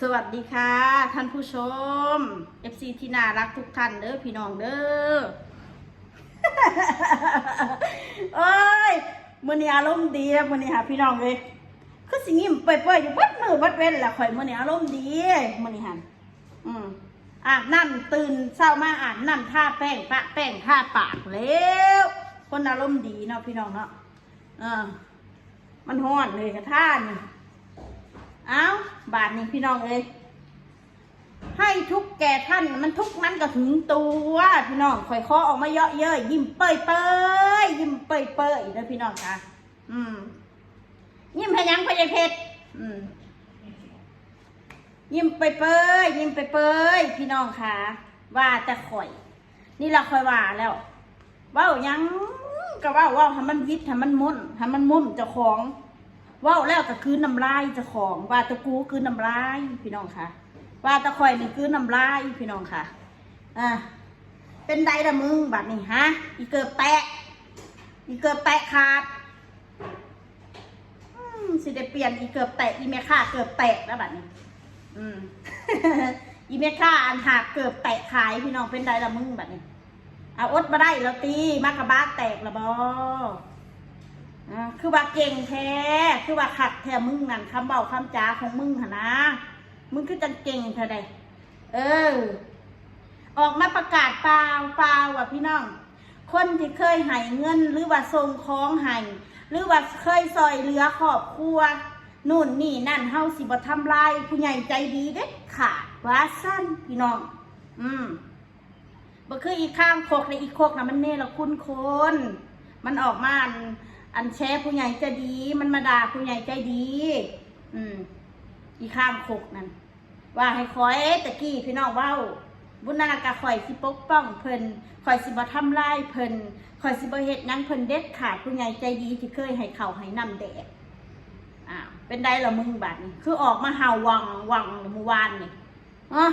สวัสดีค่ะ ท่านผู้ชม FC ที่น่ารักทุกท่านเด้อพี่น้องเด้อเอ้ยมื้อนี้อารมณ์ดีมื้อนี้หาพี่น้องเลยคือสิยิ้มเปื่อยๆอยู่บัดมือบัดเว้นแหละข่อยมื้อนี้อารมณ์ดีมื้อนี้หันอืมอาบน้ำตื่นเช้ามาอาบน้ำท่าแป้งปะแป้งท่าปากแล้วคนอารมณ์ดีเนาะพี่น้องเนาะเออมันฮ้อนเลยกระท่านนี่ เอาบาทนี้พี่น้องเอ้ยให้ทุกแก่ท่านมันทุกนั้นก็ถึงตัวพี่น้องค่อยคอออกมาเยอะเย้ยยิ้มเปยเปยยิ้มเปยเปยนะพี่น้องค่ะอืม ยิ้มพยังพยายเพชรอืมยิ้มเปยเปยยิ้มเปยเปยพี่น้องค่ะว่าจะข่อย นี่เราคอยว่าแล้วว่ายังก็ว่าว่าให้มันวิทย์ให้มันมุ่นให้มันมุ่นเจ้าของ ว้าแล้วก็คือน้ำลายเจ้าของว่าตะกูคือน้ำลายพี่น้องค่ะ ว่าตะคอยนี่คือน้ำลายพี่น้องค่ะอ่าเป็นไดละมึงบัดนี้ฮะอีเกิดแตะอีเกิดแตะขาดอืมสิได้เปลี่ยนอีเกิดแตะอีเมค่าเกิดแตะแล้วบัดนี้ อืมอีเมค่าอันหักเกิดแตะขายพี่น้องเป็นไดละมึงบัดนี้เอาอดมาได้แล้วตีมากระบ้าแตกละบอ อ่าคือว่าเก่งแท้ คือว่าขัดแท้มึงนั่นคำเบาคำจาของมึงหนนะ มึงคือจังเก่งแท้ใดเออ ออกมาประกาศเปล่าเปล่าว่ะพี่น้อง คนที่เคยให้เงิน หรือว่าส่งของให้หรือว่าเคยซอยเหลือครอบครัวนู่นนี่นั่นเฮาสิบ่ทำลายผู้ใหญ่ใจดีเด็ดขาดว่าสั้นพี่น้อง อืมบ่คืออีกข้างโคกในอีกโคกนะมันเน่ละคุณคน มันออกมา อันแชร์ผู้ใหญ่ใจดี มันมาด่าผู้ใหญ่ใจดี อืม อีข้างโคกนั่นว่าให้คอยตะกี้พี่น้องเว้า บุญนากะข่อยสิปกป้องเพิ่นข่อยสิบ่ทำลายเพิ่นข่อยสิบ่เฮ็ดหยังเพิ่นเด็ดขาดผู้ใหญ่ใจดีที่เคยให้เขาให้น้ำแดดอ่าวเป็นได้ละมึงบัดนี้คือออกมาเห่าวังวังเมื่อวานนี่อ๋อ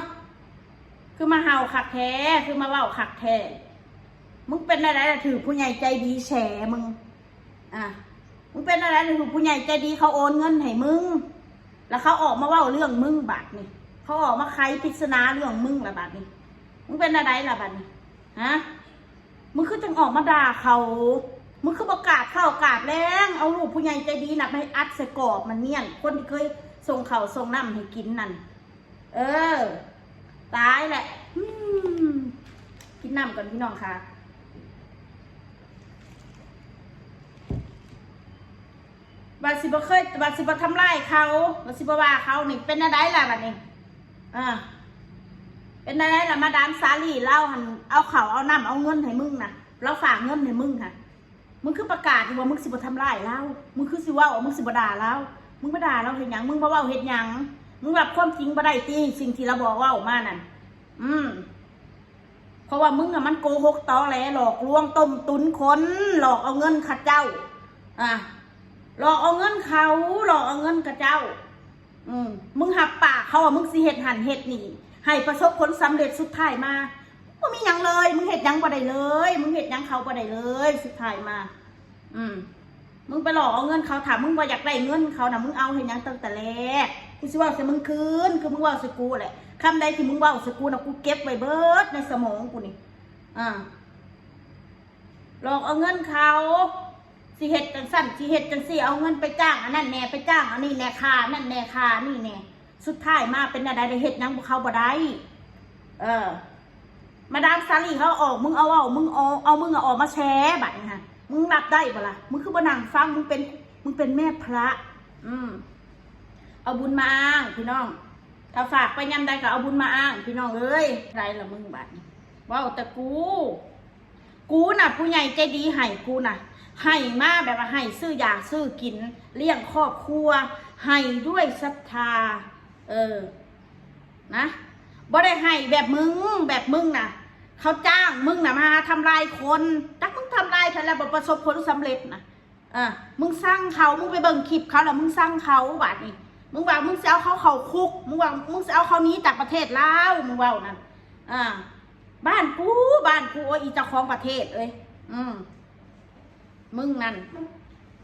คือมาเห่าขักแท้คือมาเว้าขักแท้มึงเป็นอะไรล่ะถือผู้ใหญ่ใจดีแฉมึง อะมึงเป็นอะไรถือผู้ใหญ่ใจดีเขาโอนเงินให้มึง แล้วเขาออกมาว่าเรื่องมึงบัดนี่เขาออกมาไขปริศนาเรื่องมึงละบัดนี่มึงเป็นอะไรละบัดนี่ฮะมึงคือจังออกมาด่าเขามึงคือประกาศเข้ากาบแรงเอาลูกผู้ใหญ่ใจดีนะไปอัดใส่กรอบมันเนี่ยนคนที่เคยส่งเขาส่งน้ำให้กินนั่น เออ ตายแหละกินน้ำก่อนพี่น้องค่ะ บาสิบ่เคยบาสิบ่ทำร้ายเขาบาสิบ่ว่าเขานี่เป็นอะไรล่ะบัดนี้อ่าเป็นอะไรล่ะมาดามสาลีเล่าหันเอาเขาเอาน้ำเอาเงินให้มึงนะเราฝากเงินให้มึงค่ะมึงคือประกาศว่ามึงสิบ่ทำร้ายเรามึงคือสิว่าว่ามึงสิบ่ด่าเรามึงบ่ด่าเราเฮ็ดหยังมึงบ่ว้าเฮ็ดหยังมึงรับความจริงบ่ได้ติสิ่งที่เราบอกว่าออกมานั่นอืมเพราะว่ามึงอะมันโกหกตอแหลหลอกลวงต้มตุนคนหลอกเอาเงินข้าเจ้า อะ หลอกเอาเงินเขาหลอกเอาเงินกับเจ้า อืมมึงหับปากเขาอะมึงสิเห็ดหันเห็ดหนีให้ประสบผลสำเร็จสุดท้ายมามึงมียังเลย มึงเห็ดยังบ่ได้เลย มึงเห็ดยังเขาบ่ได้เลย สุดท้ายมา อืมมึงไปหลอกเอาเงินเขาถามมึงว่าอยากได้เงินเขานะมึงเอาเห็ดยังตั้งแต่แรกกูสิว่าส่มึงคืนคือมึงว่าส่กูแหละคำใดที่มึงว่าส่กูนะกูเก็บไว้เบิดในสมองกูนี่อ่าหลอกเอาเงินเขา สิเฮ็ดจังสั่นสิเฮ็ดจังสี่เอาเงินไปจ้างอันนั้นแหน่ไปจ้างอันนี้แหน่คานั่นแหน่คานี่แหน่สุดท้ายมาเป็นอะไรได้เฮ็ดหยังบ่เขาบ่ได้เออ มาดามซาลีเขาออก มึงเอาเอามึงเอาเอามึงเอาออกมาแชร์บัดนี้ฮะมึงรับได้บ่ล่ะมึงคือบ่นั่งฟังมึงเป็น มึงเป็นแม่พระ อืมเอาบุญมาอ้างพี่น้อง ถ้าฝากไปยำใดก็เอาบุญมาอ้างพี่น้องเอ้ยไรละมึงบัดนี้เว้าแต่กู กูน่ะ ผู้ใหญ่ใจดีให้กูน่ะ ให้มาแบบว่าให้ซื้อยาซื้อกิน เลี้ยงครอบครัว ให้ด้วยศรัทธา เออ นะบ่ได้ให้แบบมึงแบบมึงน่ะเขาจ้างมึงน่ะมาทำลายคนจักมึงทำลายเธอแล้วประสบผลสำเร็จนะอะมึงสร้างเขา มึงไปเบิ่งคลิปเขาแล้วมึงสร้างเขาบาดนี้มึงว่ามึงจะเอาเขาเขาคุก มึงว่ามึงจะเอาเขานี้จากประเทศลาวมึงว่านั่นอ่าบ้านกูบ้านกูโอ้อีเจ้าของประเทศเอ้ยอืม มึงนั่น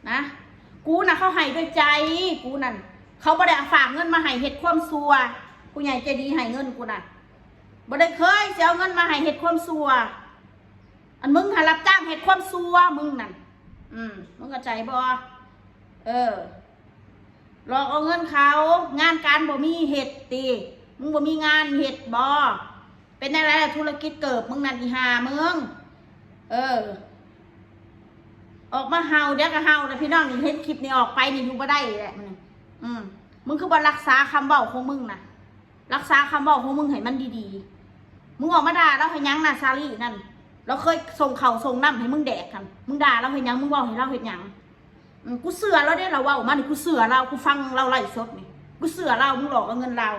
นะกูน่ะเขาให้ด้วยใจ กูนั่นเขาบ่ได้ฝากเงินมาให้เฮ็ดความซัวผู้ใหญ่ใจดีให้เงินกูน่ะบ่ได้เคยสิเอาเงินมาให้เฮ็ดความซัวอันมึงหารับจ้างเฮ็ดความซัวมึงนั่นอืมมึงเข้าใจบ่เออหลอกเอาเงินเขา งานการบ่มีเฮ็ดติมึงบ่มีงานเฮ็ดบ่เป็นอะไรล่ะธุรกิจเกิบมึงนั่นอีหามึงเออ ออกมาเฮาเดี๋ยวก็เฮาแล้วพี่น้องนี่เห็นคลิปนี้ออกไปนี่อยู่บ่ได้แหละมันอืมมึงคือบ่รักษาคำเว้าของมึงนะรักษาคำเว้าของมึงให้มันดีๆ มึงออกมาด่าเราให้ยังนะซาลี่นั่น เราเคยส่งเข่าส่งน้ำให้มึงแดกกัน มึงด่าเราให้ยังมึงเว้าให้เราเห็นยังกูเสือเราได้เราเว้ามานี่กูเสือเรากูฟังเราไล่สดนี่กูเสือเรามึงหลอกเอาเงินเรา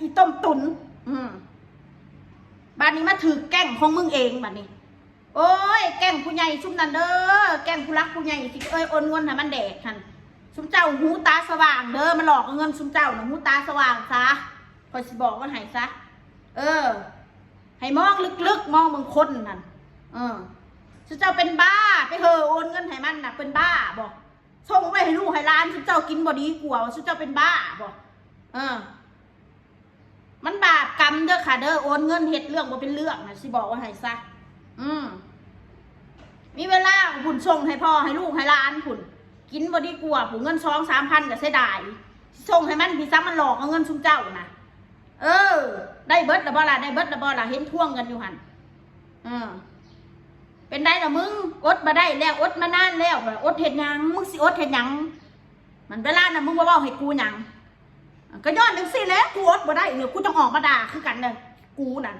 อีต้มตุนอืม บ้านนี้มาถือแก้งของมึงเองบ้านนี้ โอ้ย แก้งผู้ใหญ่ชุมนันเด้อ แก้งผู้รักผู้ใหญ่สิเอ้ยโอนเงินให้มันแดกหันชุมเจ้าหูตาสว่างเด้อมันหลอกเอาเงินชุมเจ้านะหูตาสว่างซะคอยสิบอกว่าให้ซะ เออ ให้มองลึกๆ มองมึงคนนั่น เออชุมเจ้าเป็นบ้าไปเหอะโอนเงินให้มันนะเป็นบ้าบอกส่งไว้ให้ลูกให้หล้านชุมเจ้ากินบ่ดีกว่าว่าชุมเจ้าเป็นบ้าบอกเออ มันบาปกรรมเด้อค่ะ เด้อโอนเงินเฮ็ดเรื่องบ่เป็นเรื่องนะสิบอกว่าให้ซะอืมมีเวลาผุนส่งให้พ่อให้ลูกให้หลานผุนกินบ่ดีกว่าผุนเงินสองสามพันก็เสียดายส่งให้มันพี่ซ้ำมันหลอกเอาเงินชุมเจ้านะเออ ได้เบิดละบ่ละได้เบิดละบ่ละเห็นท่วงกันอยู่หันอืมเป็นได้ละมึงอดมาได้แล้วอดมานานแล้วอดเฮ็ดยังมึงสิอดเฮ็ดยังมันเวลาน่ะมึงบ่เว้าให้กูยัง ก็ย้อนจังสิแหล้วกูอดบ่ได้เนี่ยกูต้องออกมาด่าคือกันเลยกูนั่น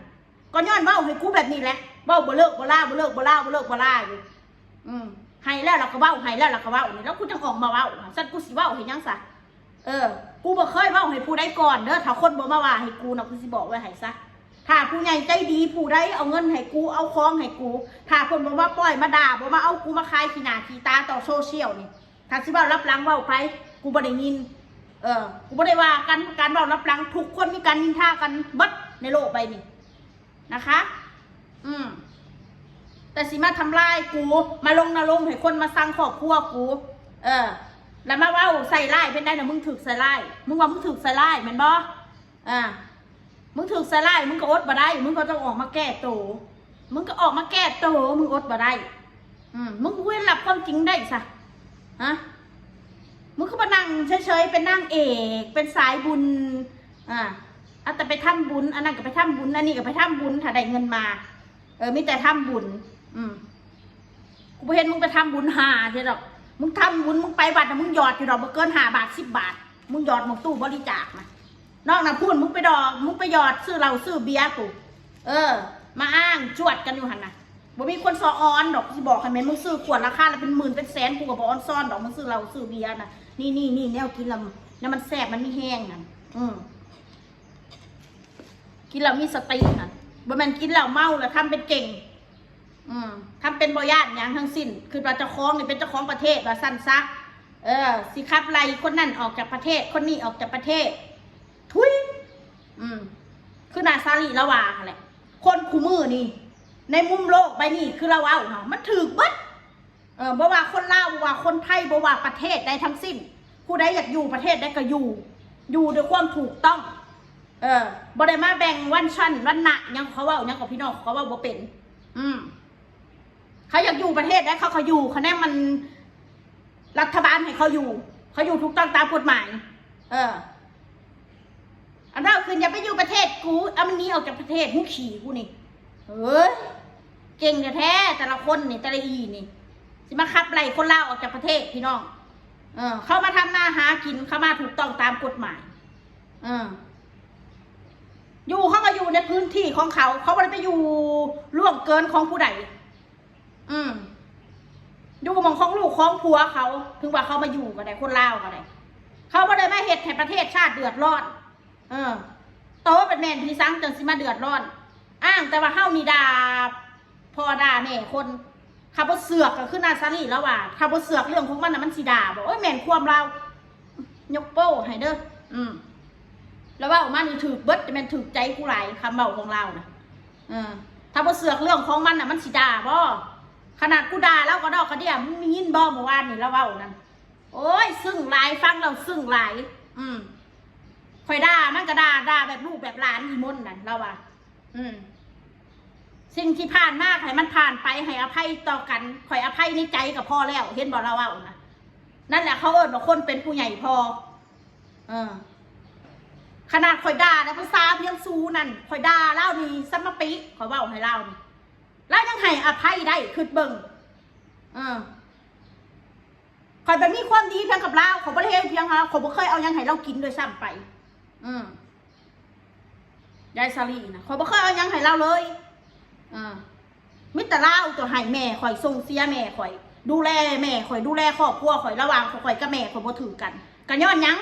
ก็ย้อนเว้าให้กูแบบนี้แหละเว้าบ่เลิกบ่ล่าบ่เลิกบ่ล่าบ่เลิกบ่ล่าอยู่อืมให้แล้วเราก็เว้าให้แล้วเราก็เว้านี่แล้วกูจะออกมาเว้าซั่นกูสิเว้าให้ยังซะเออ กูบ่เคยเว้าให้ผู้ใดก่อนเด้อถ้าคนบ่มาว่าให้กูนะกูสิบอกไว้ให้ซะถ้าผู้ใหญ่ใจดีผู้ใดเอาเงินให้กูเอาของให้กู ถ้าคนบ่าปล่อยมาด่าบ่มาเอากูมาคายขี้หน้าขี้ตาต่อโซเชียลนี่ถ้าสิเว้ารับหลังเว้าไป กูบ่ได้ยิน เออกูไม่ได้ว่ากันการเบารับหลังทุกคนมีการนินทากันบัดในโลกใบนี้นะคะ อืม แต่สิมาทำลายกู มาลงนรกให้คนมาสร้างครอบครัวกู เออ แล้วมาว่าใส่ไล่เป็นได้นะมึงถึกใส่ไล่มึงว่ามึงถึกใส่ไล่แม่นบ่อ่ามึงถึกใส่ไล่มึงก็อดบ่ได้ มึงก็ต้องออกมาแก้ตัวมึงก็ออกมาแก้ตัวมึงอดบ่ได้ อืม มึงเว้นรับความจริงได้ซะฮะ มึงก็มานั่งเฉยๆเป็นนั่งเอก เป็นสายบุญอ่าเอาแต่ไปทำบุญอันนั้นก็ไปทำบุญอันนี้ก็ไปทำบุญถ้าได้เงินมา เออมีแต่ทำบุญ อืมกูเห็นมึงไปทำบุญหาเท่ดอกมึงทำบุญมึงไปบัตรมึงหยอดอยู่ดอกบ่เกินห้าบาทสิบบาท มึงหยอดหมกตู้บริจาคนะนอกนั้นพูดมึงไปดอก มึงไปหยอดซื้อเหล้าซื้อเบียร์กูเออ มาอ้างจวดกันอยู่หันนะบ่มีคนซอออนดอกที่บอกให้แม่นมึงซื้อขวดราคาละเป็นหมื่นเป็นแสนกูก็บอออนซ่อนดอกมึงซื้อเหล้าซื้อเบียร์น่ะ นี่นี่นี่แนวกินแล้วเนี่ยมันแซ่บมันไมีแห้งนั่นอืมกินแล้วมีสติน่ะบ่แม่นกินแล้วเมาแล้วทำเป็นเก่ง อืมทำเป็นบ่ญาติหยังทั้งสิ้น คือว่าเจ้าของนี่เป็นเจ้าของประเทศว่าสั้นซัก เออ สิขับไล่คนนั่นออกจากประเทศ คนนี้ออกจากประเทศ ทุยอืมคือนาซาลีละวาหั่นแหละคนคู่มือนี่ ในมุมโลกใบนี้คือเราเอาเนาะมันถือบัด ออบ่ว่าคนลาวบ่ว่าคนไทยบ่ว่าประเทศใดทั้งสิ้น ผู้ใดอยากอยู่ประเทศใดก็อยู่ อยู่ด้วยความถูกต้อง เออบ่ได้มาแบ่งวันชั้นวันหนักยังเขาว่ายังกับพี่น้องเขาว่าบ่เป็น อืมเขาอยากอยู่ประเทศได้เขาเขาอยู่คะแนนมันรัฐบาลให้เขาอยู่ เขาอยู่ถูกต้องตามกฎหมาย เอออันนั้นคืออย่าไปอยู่ประเทศกูเอามันนี้ออกจากประเทศหูขี่กูนี่เฮ้ยเก่งแท้แต่ละคนนี่แต่ละอีนี่ สิมาขับไล่คนลาวออกจากประเทศพี่น้อง เออ เขามาทำมาหากินเขามาถูกต้องตามกฎหมาย เออ อยู่เขาก็อยู่ในพื้นที่ของเขา เขาไม่ได้ไปอยู่ล่วงเกินของผู้ใด อืมอยู่มองของลูกของผัวเขา ถึงว่าเขามาอยู่ก็ได้คนลาวก็ได้เขาไม่ได้มาเหตุให้ประเทศชาติเดือดร้อน เออโตเป็นแมนพี่ซังจังสิมาเดือดร้อน อ้างแต่ว่าเฮานี่ดาพอดาแม่คน ข้าบเสือกก็คือนาซารีแล้วว่าข้าบเสือกเรื่องของมันน่ะมันสิด่าบอกโอ้ยแม่นความเรายกโป้ให้เด้ออืมแล้วว่าออกมานี่ถือเบิดแต่ม่นถือใจผู้หลายคำเบาของเรานะเออถ้าบ่เสือกเรื่องของมันน่ะมันสิด่าบ่ขนาดกูด่าแล้วก็ดอกกระเดียมมียินบ่เมื่อวานนี่แล้วว้านั่นโอ้ย ซึ่งหลายฟังเราซึ่งหลายอืมคอยด่ามันก็ด่าด่าแบบลูกแบบหลานอีมนนั่นเราว่าอืม สิ่งที่ผ่านมากให้มันผ่านไปให้อภัยต่อกันคอยอภัยในใจกับพ่อแล้ว เห็นบอกเราว้านะนั่นแหละเขาเอิญว่าคนเป็นผู้ใหญ่พอ เออ ขนาดคอยด่านะภาษาเพียงซูนั่นคอยด่าเล่านี่ซัมปิคอยว้าให้เล่านี่แล้วยังให้อภัยได้คือเบิ่งเออคอยแบบมีความดีเพียงกับเราขาบ่ได้เฮ็ดเพียงฮะเขาบ่เคยเอายังให้เรากินโดยซ้ำไป อืมยายซาลีนะเขาบ่เคยเอายังให้เราเลย อ่ามิตรเล่าตัวให้แม่คอยส่งเสียแม่คอย ดูแลแม่คอยดูแลครอบครัวคอยระหว่างคอยกับแม่คอยบ่ถือกันกันย้อนหยัง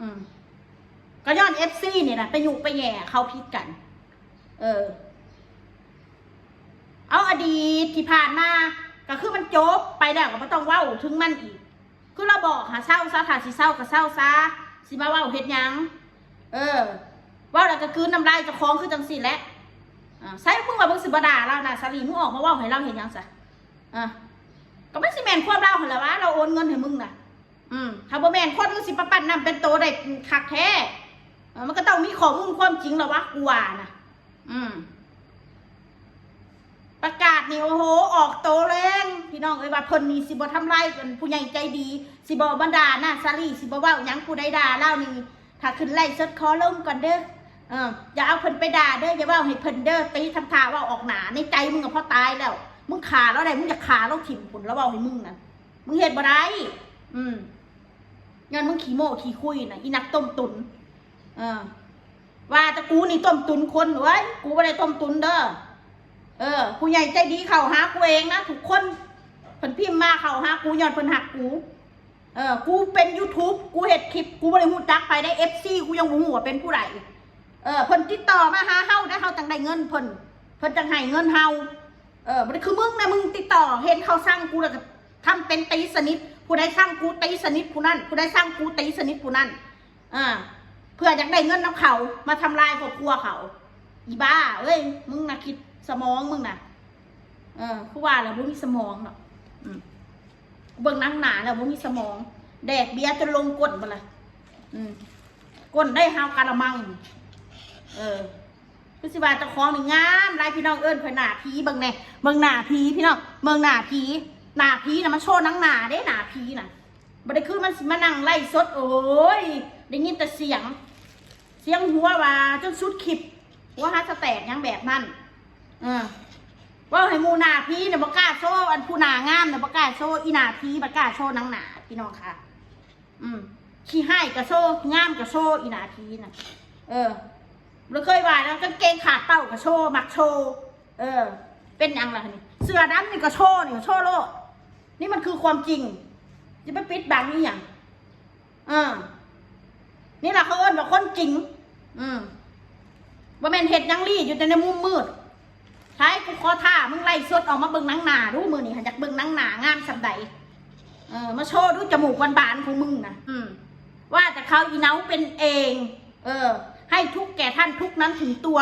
อืมก็ย้อนเอฟซีเนี่ยนะไปยุไปแย่เขาพิดกัน เออ เอาอดีตที่ผ่านมาก็คือมันจบไปแล้วก็ไม่ต้องเว้าถึงมันอีก คือเราบอกหาเศร้าซะถ้าสิเศร้าก็เศร้าซะสิมาเว้าเฮ็ดหยัง เออ เว่าแล้วก็คืนน้ำลายเจะคล้าของคือจังสิแหละอ่า ใส่มึงว่ามึงสิบดาเรานะสาลีมึงออกมาว่าให้เราเห็นยังซะอะก็ไม่สิแมนความเราหั่นแหละวะเราโอนเงินให้มึงนะอืมถ้าบ่แมนคนมึงสิปะปั้นนำเป็นโตได้คักแท้มันก็ต้องมีข้อมูลความจริงแล้ววะกูว่านะอืมประกาศนี่โอ้โห ออกโตแรงพี่น้องเอ้ยว่าเพิ่นนี่สิบ่ทำลายกันผู้ใหญ่ใจดี สิบ่บันดาหน้าซาลีสิบ่ว้าหยังผู้ใดด่าเล่านี่ถ้าขึ้นไล่สดคอลงก่อนเด้อ เอออย่าเอาเพิ่นไปด่าเด้ออย่าว้าให้เพิ่นเด้อตีทำท่าว่าออกหนาในใจมึงก็พอตายแล้ว มึงขาแล้วได้มึงจะขาแล้วถิ่มผลแล้วเว้าให้มึงนะมึงเฮ็ดบ่ได้อืมงั้นมึงขี้โม้ขี้คุยนะอีนักต้มตุนเออว่าแต่กูนี่ต้มตุนคนเว้ยกูไม่ได้ต้มตุนเด้อเออผู้ใหญ่ใจดีเข้าหากูเองนะทุกคนเพิ่นพิมพ์มาเข้าหากูย้อนเพิ่นหักกูเออ กูเป็น YouTube กูเฮ็ดคลิป กูบ่ได้ฮู้จักไปได้ FC กูยังบ่ฮู้ว่าเป็นผู้ใด เออเพิ่นติดต่อมาหาเฮาได้เฮาจังได้เงินเพิ่นเพิ่นจังให้เงินเฮาเออบ่ได้คือมึงนะมึงติดต่อเห็นเขาสร้างกูแล้วก็ทำเป็นตีสนิทผู้ใดสร้างกูตีสนิทผู้นั้นผู้ใดสร้างกูตีสนิทผู้นั้นอ่าเพื่ออยากได้เงินน้ำเขามาทำลายครอบครัวเขา อีบ้าเอ้ยมึงนะคิดสมองมึงนะเออคือว่าแล้วมึงมีสมองเนาะอืมเบิ่งนั่งหนาแล้วมึงมีสมอง แดกเบียร์จนลงก้นมาเลยอืมก้นได้ฮาวกะละมัง เออคือสิว่าเจ้าของนี่งามหลายพี่น้องเอิ้นเพิ่นหนาผีเบิ่งแน่เบิ่งหนาผีพี่น้องเบิ่งหนาผีหนาผีนะมันโชว์นังหนาเด้หนาผีนะบ่ได้คือมันสิมานั่งไล่สดโอ้ยได้ยินแต่เสียง เสียงหัวว่าจนสุดคลิปหัวฮัสแตกยังแบบนั้นเออว่าให้หมูหนาพีเนี่ยบกล้าโซ่อันผู้หนางามเนี่ยบกล้าโซ่อีหนาพีบกล้าโซ่หนังหนาพี่น้องค่ะ อืมขี้ให้กับโซ่งามกับโซ่อีหนาพีนะเออ เราเคยว่าแล้วกางเกงขาดเต้ากับโชว์มักโชว์เออ เป็นยังล่ะนี่เสื้อดำนี่ก็โชว์นี่ก็โชว์โลดนี่มันคือความจริงจะไปปิดบังนี่อย่างเออนี่แหละเขาเอิ้นว่าคนจริง อืมว่าแม่นเห็ดยังลี่อยู่แต่ในมุมมืดใช้กูขอท่ามึงไล่สดออกมาเบิ่งนังหนาดูมือนี่หันจากเบิ่งนังหนางามสับใดเออมาโชว์ดูจมูกบานๆของมึงนะอืมว่าแต่เขาอีเนาเป็นเอง เออ ให้ทุกแก่ท่านทุกนั้นถึงตัว